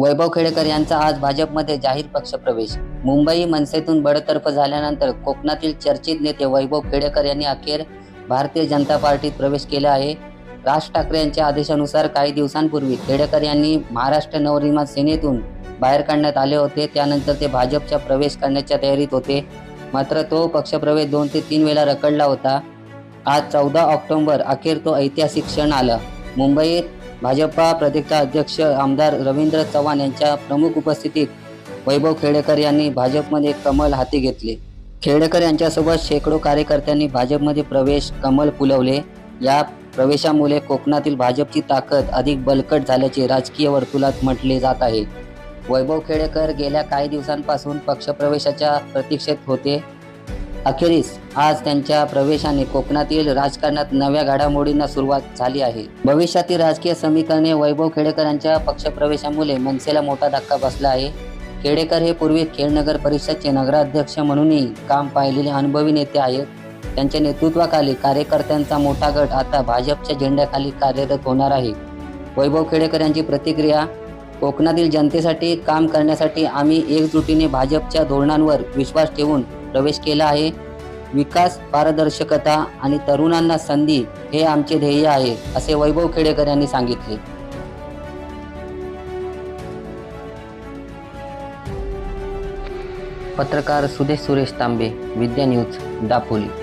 वैभव खेडेकर यांचा आज भाजपमध्ये जाहीर पक्षप्रवेश. मुंबई मनसेतून बडतर्फ झाल्यानंतर कोकणातील चर्चित नेते वैभव खेडेकर यांनी अखेर भारतीय जनता पार्टीत प्रवेश केला आहे. राज ठाकरे यांच्या आदेशानुसार काही दिवसांपूर्वी खेडेकर यांनी महाराष्ट्र नवनिर्माण सेनेतून बाहेर काढण्यात आले होते. त्यानंतर ते भाजपच्या प्रवेश करण्याच्या तयारीत होते. मात्र तो पक्षप्रवेश दोन ते तीन वेळा रखडला होता. आज चौदा ऑक्टोबर अखेर तो ऐतिहासिक क्षण आला. मुंबईत भाजपा प्रदेशचा अध्यक्ष आमदार रवींद्र चव्हाण यांच्या प्रमुख उपस्थितीत वैभव खेडेकर यांनी भाजपमध्ये कमल हाती घेतले. खेडेकर यांच्यासोबत शेकडो कार्यकर्त्यांनी भाजपमध्ये प्रवेश कमल फुलवले. या प्रवेशामुळे कोकणातील भाजपची ताकद अधिक बलकट झाल्याचे राजकीय वर्तुळात म्हटले जात आहे. वैभव खेडेकर गेल्या काही दिवसांपासून पक्षप्रवेशाच्या प्रतीक्षेत होते. अखेरीस आज त्यांच्या प्रवेशाने कोकणातील राजकारणात नव्या घडामोडींना सुरुवात झाली आहे. भविष्यातील राजकीय समीकरणे वैभव खेडेकर यांच्या पक्षप्रवेशामुळे मनसेला मोठा धक्का बसला आहे. खेडेकर हे पूर्वी खेड नगर परिषदचे नगराध्यक्ष म्हणूनही काम पाहिलेले अनुभवी नेते आहेत. त्यांच्या नेतृत्वाखाली कार्यकर्त्यांचा मोठा गट आता भाजपच्या झेंड्याखाली कार्यरत होणार आहे. वैभव खेडेकर यांची प्रतिक्रिया कोकणातील जनतेसाठी काम करण्यासाठी आम्ही एकजुटीने भाजपच्या धोरणांवर विश्वास ठेवून प्रवेश केला आहे. विकास पारदर्शकता आणि तरुणांना संधी हे आमचे ध्येय आहे असे वैभव खेडेकर यांनी सांगितले. पत्रकार सुदेश सुरेश तांबे विद्या न्यूज दापोली.